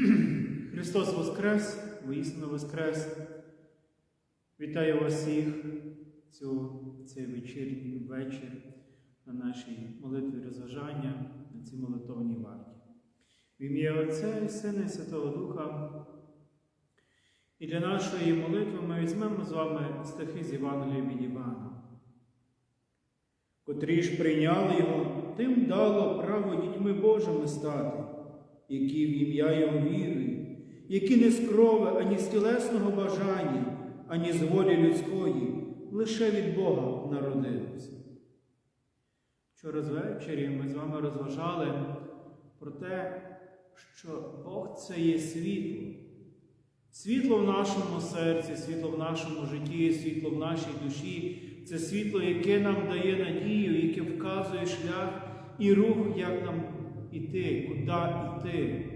Христос Воскрес, воістину Воскрес. Вітаю вас всіх цю, цей вечірній вечір на нашій молитві розважання, на цій молитовній варті. В ім'я Отця і Сина і Святого Духа. І для нашої молитви ми візьмемо з вами стихи з Євангелія від Івана. Котрі ж прийняли його, тим дало право дітьми Божими стати, які в ім'я Його вірують, які не з крови, ані з тілесного бажання, ані з волі людської, лише від Бога народилися. Вчора ввечері ми з вами розважали про те, що Бог це є світло. Світло в нашому серці, світло в нашому житті, світло в нашій душі це світло, яке нам дає надію, яке вказує шлях і рух, як нам іти, куди йти.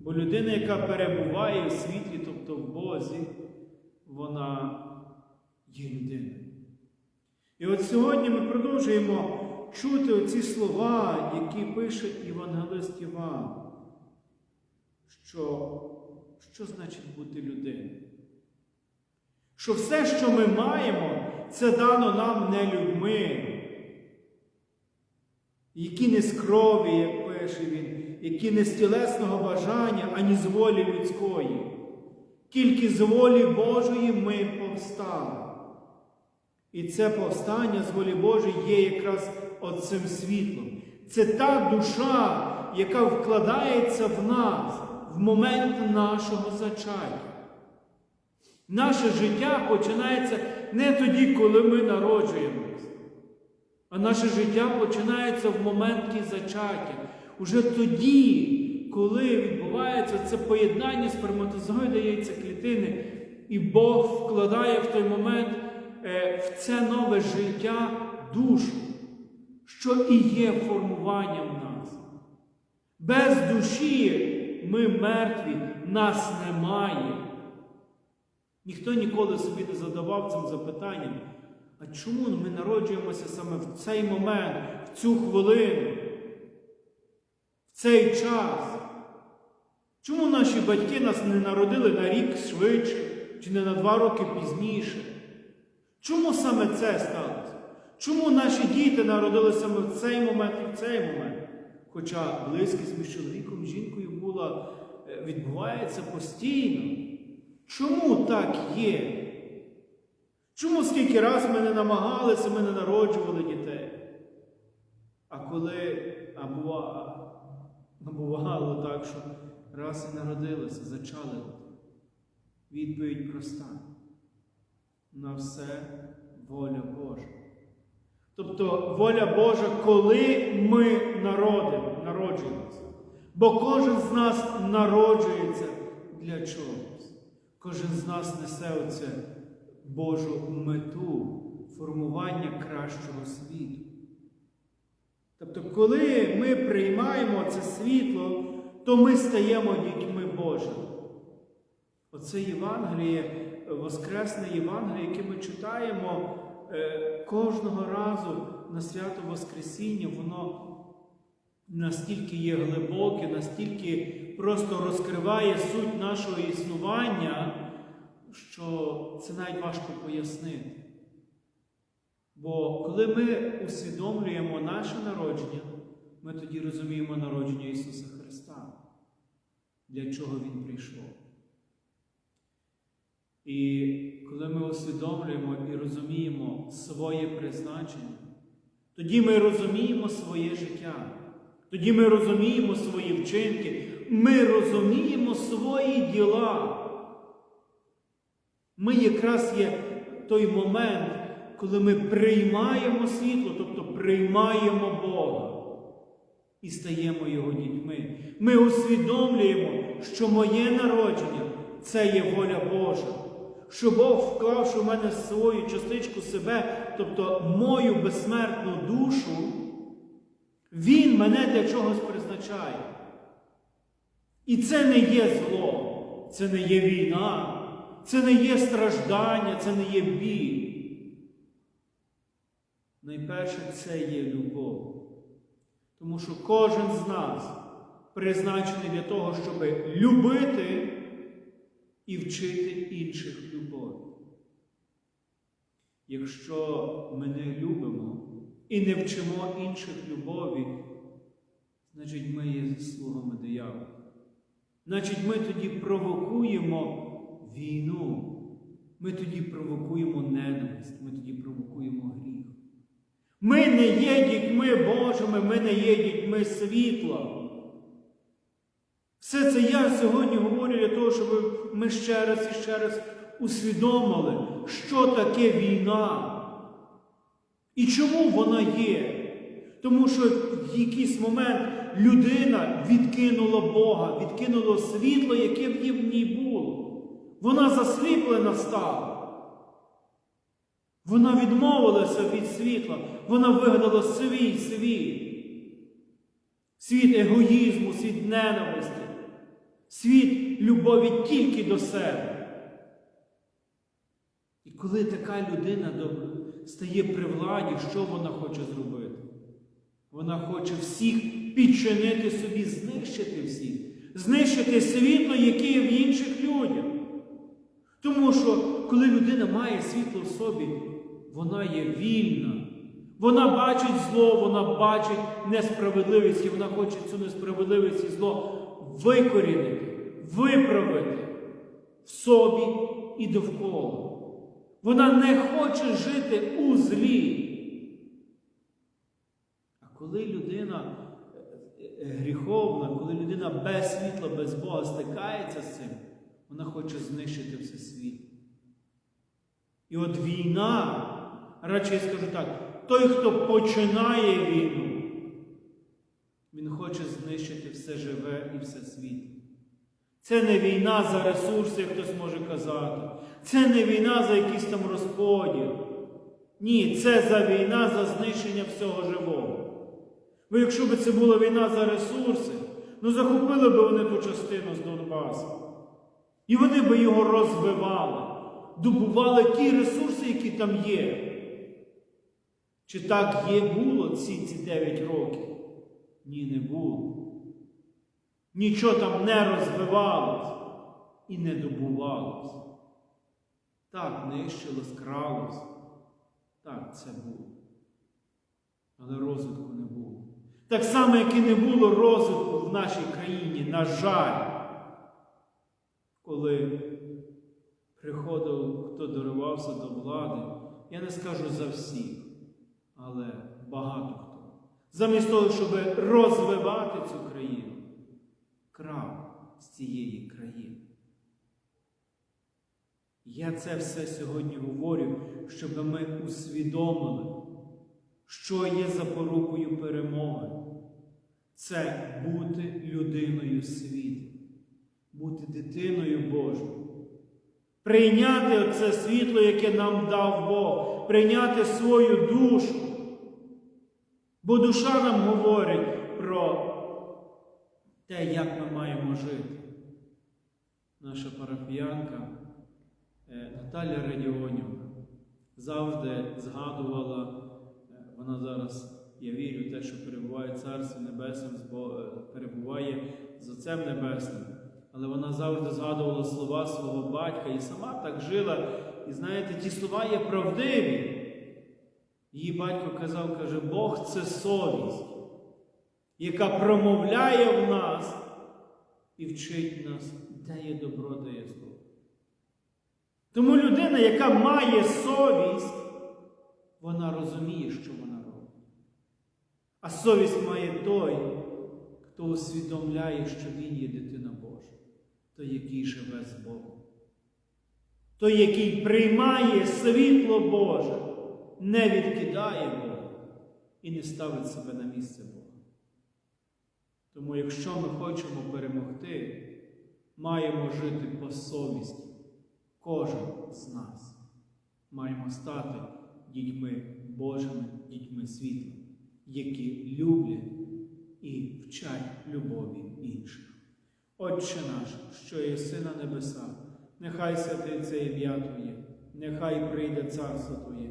Бо людина, яка перебуває в світлі, тобто в Бозі, вона є людиною. І от сьогодні ми продовжуємо чути оці слова, які пише Євангелист Іван, що, що значить бути людиною? Що все, що ми маємо, це дано нам не людьми, які не з крові, пише він, які не з тілесного бажання, ані з волі людської. Тільки з волі Божої ми повстали. І це повстання з волі Божої є якраз оцим світлом. Це та душа, яка вкладається в нас в момент нашого зачаття. Наше життя починається не тоді, коли ми народжуємось, а наше життя починається в моменті зачаття. Уже тоді, коли відбувається це поєднання сперматозоїда яйцеклітини, і Бог вкладає в той момент е, в це нове життя душу, що і є формуванням нас. Без душі ми мертві, нас немає. Ніхто ніколи собі не задавав цим запитанням, а чому ми народжуємося саме в цей момент, в цю хвилину, цей час? Чому наші батьки нас не народили на рік швидше чи не на два роки пізніше? Чому саме це сталося? Чому наші діти народилися саме в цей момент і в цей момент? Хоча близькість між чоловіком і жінкою була, відбувається постійно. Чому так є? Чому скільки раз ми не намагалися, ми не народжували дітей? А коли а бувало, бувало так, що раз і народилися, зачали, відповідь проста. На все воля Божа. Тобто воля Божа, коли ми народимо, народжуємося. Бо кожен з нас народжується для чогось. Кожен з нас несе оце Божу мету формування кращого світу. Тобто, коли ми приймаємо це світло, то ми стаємо дітьми Божими. Оце Євангеліє, Воскресне Євангеліє, яке ми читаємо е, кожного разу на свято Воскресіння, воно настільки є глибоке, настільки просто розкриває суть нашого існування, що це навіть важко пояснити. Бо коли ми усвідомлюємо наше народження, ми тоді розуміємо народження Ісуса Христа, для чого Він прийшов. І коли ми усвідомлюємо і розуміємо своє призначення, тоді ми розуміємо своє життя, тоді ми розуміємо свої вчинки, ми розуміємо свої діла. Ми якраз є той момент, коли ми приймаємо світло, тобто приймаємо Бога і стаємо Його дітьми. Ми усвідомлюємо, що моє народження це є воля Божа. Що Бог, вклавши в мене свою частичку себе, тобто мою безсмертну душу, Він мене для чогось призначає. І це не є зло, це не є війна, це не є страждання, це не є біль. Найперше це є любов. Тому що кожен з нас призначений для того, щоб любити і вчити інших любові. Якщо ми не любимо і не вчимо інших любові, значить ми є слугами диявола. Значить, ми тоді провокуємо війну, ми тоді провокуємо ненависть, ми тоді провокуємо гріх. Ми не є дітьми Божими, ми не є дітьми світла. Все це я сьогодні говорю для того, щоб ми ще раз і ще раз усвідомили, що таке війна і чому вона є. Тому що в якийсь момент людина відкинула Бога, відкинула світло, яке б їй в ній було. Вона засліплена стала. Вона відмовилася від світла, вона вигадала свій світ. Світ егоїзму, світ ненависті, світ любові тільки до себе. І коли така людина стає при владі, що вона хоче зробити? Вона хоче всіх підчинити собі, знищити всіх, знищити світло, яке є в інших людях. Тому що, коли людина має світло в собі, вона є вільна. Вона бачить зло, вона бачить несправедливість, і вона хоче цю несправедливість і зло викорінити, виправити в собі і довкола. Вона не хоче жити у злі. А коли людина гріховна, коли людина без світла, без Бога стикається з цим, вона хоче знищити все світ. І от війна, радше я скажу так, той, хто починає війну, він хоче знищити все живе і все світло. Це не війна за ресурси, як хтось може казати. Це не війна за якийсь там розподіл. Ні, це за війна за знищення всього живого. Бо якщо б це була війна за ресурси, ну захопили б вони ту частину з Донбасу. І вони би його розвивали, добували ті ресурси, які там є. Чи так є було ці ці 9 років? Ні, не було. Нічого там не розвивалось і не добувалось. Так, нищилось, кралось. Так, це було. Але розвитку не було. Так само, як і не було розвитку в нашій країні, на жаль, коли приходив, хто доривався до влади, я не скажу за всіх, але багато хто. Замість того, щоб розвивати цю країну, крав з цієї країни. Я це все сьогодні говорю, щоб ми усвідомили, що є запорукою перемоги. Це бути людиною світу, бути дитиною Божою. Прийняти оце світло, яке нам дав Бог, прийняти свою душу. Бо душа нам говорить про те, як ми маємо жити. Наша парафіянка Наталя Радіонівна завжди згадувала, вона зараз, я вірю, те, що перебуває в Царстві Небесному, перебуває з Отцем Небесним. Але вона завжди згадувала слова свого батька і сама так жила. І знаєте, ті слова є правдиві. Її батько казав, каже, Бог це совість, яка промовляє в нас і вчить нас, де є добро, де є зло. Тому людина, яка має совість, вона розуміє, що вона робить. А совість має той, хто усвідомляє, що він є дитина Божа, той, який живе з Богом. Той, який приймає світло Боже, не відкидає Бога і не ставить себе на місце Бога. Тому, якщо ми хочемо перемогти, маємо жити по совісті. Кожен з нас маємо стати дітьми Божими, дітьми світла, які люблять і вчать любові інших. Отче наш, що єси на небесах, нехай святиться ім'я Твоє, нехай прийде царство Твоє,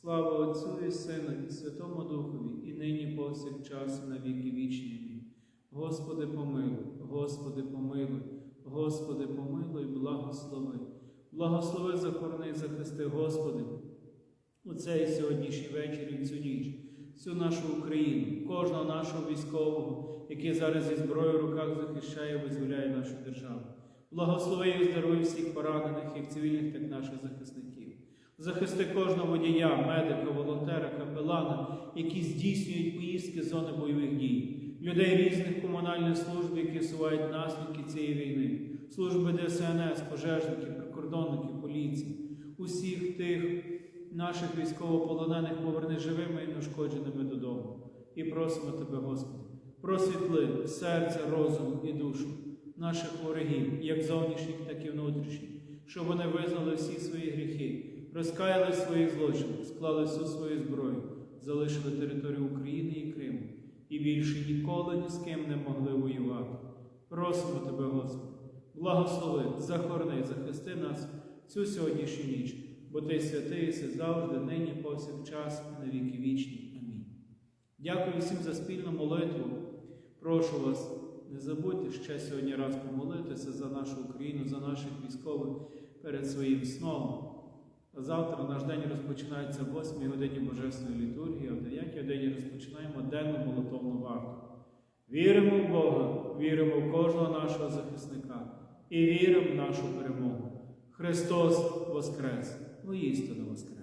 Слава Отцю і Сину, і Святому Духові, і нині повсякчас, і на віки вічні. Господи, помилуй, Господи, помилуй, Господи, помилуй, благослови. Благослови, захорони і захисти, Господи, у цей сьогоднішній вечір і цю ніч, всю нашу Україну, кожного нашого військового, який зараз зі зброєю в руках захищає, визволяє нашу державу. Благослови і здоровий всіх поранених, як цивільних, так і наших захисників. Захисти кожного водія, медика, волонтера, капелана, які здійснюють поїздки з зони бойових дій, людей різних комунальних служб, які сувають наслідки цієї війни, служби ДСНС, пожежників, прикордонників, поліції, усіх тих наших військовополонених поверни живими і неушкодженими додому. І просимо Тебе, Господи, просвітли серце, розум і душу наших ворогів, як зовнішніх, так і внутрішніх, щоб вони визнали всі свої гріхи, розкаяли в своїх злочинах, склали всю свою зброю, залишили територію України і Криму і більше ніколи ні з ким не могли воювати. Просимо Тебе, Господи, благослови, захорони, захисти нас цю сьогоднішню ніч, бо Ти святий, си завжди, нині, повсякчас, і на віки вічні. Амінь. Дякую всім за спільну молитву. Прошу вас, не забудьте ще сьогодні раз помолитися за нашу Україну, за наших військових перед своїм сном. Завтра наш день розпочинається в 8 годині Божественної літургії, а в 9 годині розпочинаємо денну молитовну варту. Віримо в Бога, віримо в кожного нашого захисника і віримо в нашу перемогу. Христос Воскрес! Воістину Воскрес!